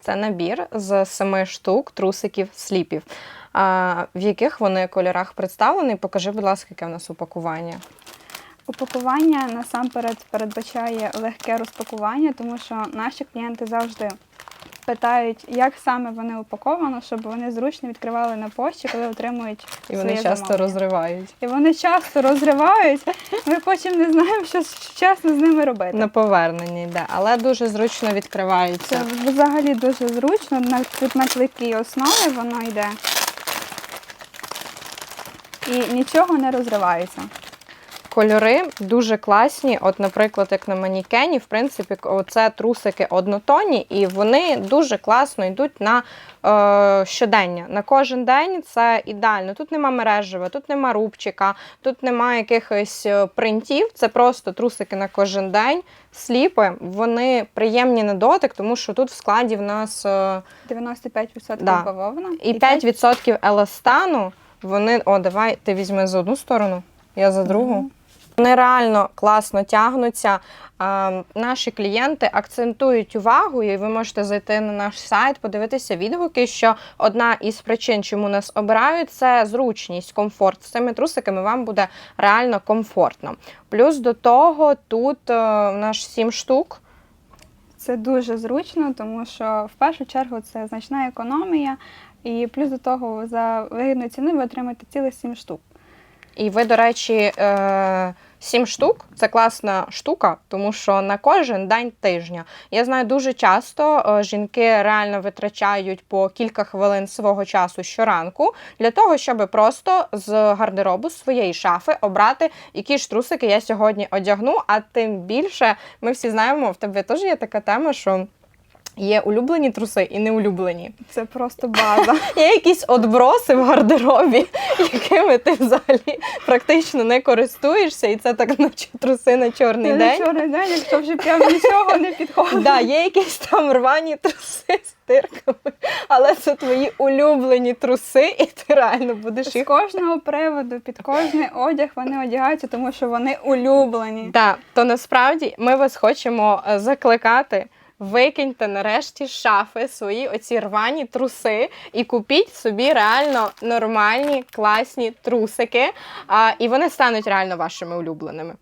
Це набір з семи штук трусиків сліпів. В яких вони кольорах представлені? Покажи, будь ласка, яке в нас упакування. Упакування насамперед передбачає легке розпакування, тому що наші клієнти завжди питають, як саме вони упаковано, щоб вони зручно відкривали на пошті, коли отримують І вони часто замовлення. розривають І вони часто розривають. Ми потім не знаємо, що чесно з ними робити. на повернення йде, але дуже зручно Це взагалі дуже зручно. На, тут на клейкій основі воно йде. І нічого не розривається. Кольори дуже класні. От, наприклад, як на манікені, в принципі, це трусики однотонні, і вони дуже класно йдуть на е, щодення. На кожен день це ідеально. Тут нема мережева, тут нема рубчика, тут нема якихось е, принтів. Це просто трусики на кожен день. Сліпи, вони приємні на дотик, тому що тут в складі в нас е, 95% Да. бавовна. і 5% еластану. Вони, о, давай ти візьми за одну сторону, я за другу. Мгм. Вони реально класно тягнуться. Наші клієнти акцентують увагу, і ви можете зайти на наш сайт, подивитися відгуки, що одна із причин, чому нас обирають, це зручність, комфорт. З цими трусиками вам буде реально комфортно. Плюс до того, тут е, нас 7 штук. Це дуже зручно, тому що в першу чергу це значна економія, і плюс до того за вигідною ціною ви отримаєте цілих 7 штук. І ви, до речі, е, сім штук це класна штука, тому що на кожен день тижня. Я знаю, дуже часто е, жінки реально витрачають по кілька хвилин свого часу щоранку для того, щоб просто з гардеробу своєї шафи обрати, які ж трусики я сьогодні одягну. А тим більше ми всі знаємо, в тебе теж є така тема, що. Є улюблені труси і неулюблені. Це просто база. Є якісь отброси в гардеробі, якими ти взагалі практично не користуєшся, і це так наче труси на чорний Це день. чорний день, якщо вже прям нічого не підходить. Да, є якісь там рвані труси з тирками, але це твої улюблені труси, і ти реально будеш З кожного приводу, під кожний одяг вони одягаються, тому що вони улюблені. Да, то насправді ми вас хочемо е, закликати. Викиньте нарешті шафи свої оці рвані труси і купіть собі реально нормальні, класні трусики, а, і вони стануть реально вашими улюбленими.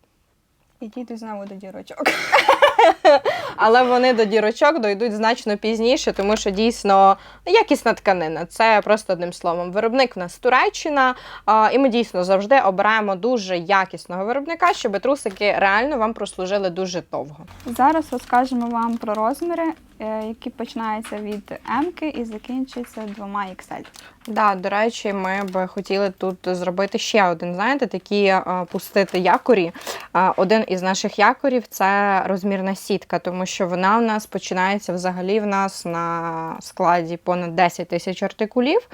Дійдуть знову до дірочок. Але вони до дірочок дойдуть значно пізніше, тому що дійсно якісна тканина. Це просто одним словом. Виробник в нас Туреччина, і ми дійсно завжди обираємо дуже якісного виробника, щоб трусики реально вам прослужили дуже довго. Зараз розкажемо вам про розміри, які починаються від М і закінчуються двома XL. Да, до речі, ми би хотіли тут зробити ще один, знаєте, такі а, пустити якорі. А, один із наших якорів це розмірна сітка, тому що вона в нас починається взагалі в нас на складі понад 10 тисяч артикулів.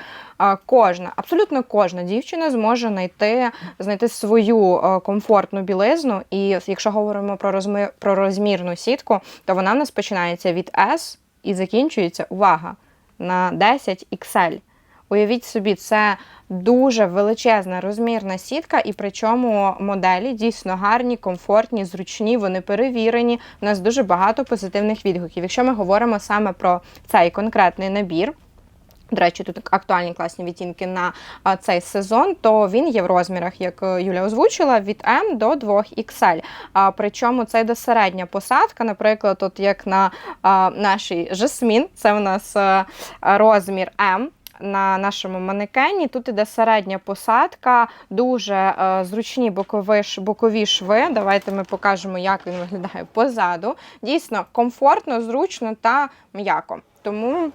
Кожна, абсолютно кожна дівчина зможе знайти, знайти свою комфортну білизну. І якщо говоримо про розмір, про розмірну сітку, то вона в нас починається від S і закінчується, увага, на 10 XL. Уявіть собі, це дуже величезна розмірна сітка, і причому моделі дійсно гарні, комфортні, зручні, вони перевірені. У нас дуже багато позитивних відгуків. Якщо ми говоримо саме про цей конкретний набір. До речі, тут актуальні класні відтінки на цей сезон, то він є в розмірах, як е, Юля озвучила, від М до 2 XL. А, причому це йде середня посадка, наприклад, от як на нашій жасмін, це у нас е, розмір М. На нашому манекені тут іде середня посадка, дуже е, зручні бокові, бокові шви. Давайте ми покажемо, як він виглядає позаду. Дійсно комфортно, зручно та м'яко. Тому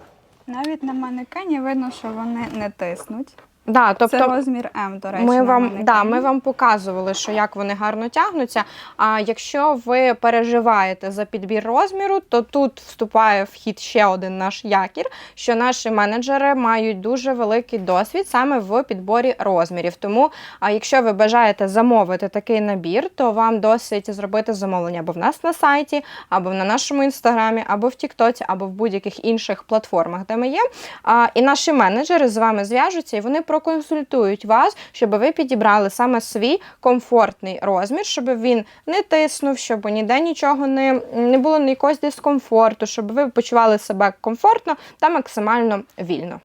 Навіть на манекені видно, що вони не тиснуть. Да, тобто це розмір М, до речі. Ми вам, да, ми вам показували, що як вони гарно тягнуться. А якщо ви переживаєте за підбір розміру, то тут вступає в хід ще один наш якір, що наші менеджери мають дуже великий досвід саме в підборі розмірів. Тому, а якщо ви бажаєте замовити такий набір, то вам досить зробити замовлення або в нас на сайті, або на нашому інстаграмі, або в Тіктоці, або в будь-яких інших платформах, де ми є. А, і наші менеджери з вами зв'яжуться і вони проконсультують вас, щоб ви підібрали саме свій комфортний розмір, щоб він не тиснув, щоб ніде нічого не, не було якогось дискомфорту, щоб ви почували себе комфортно та максимально вільно.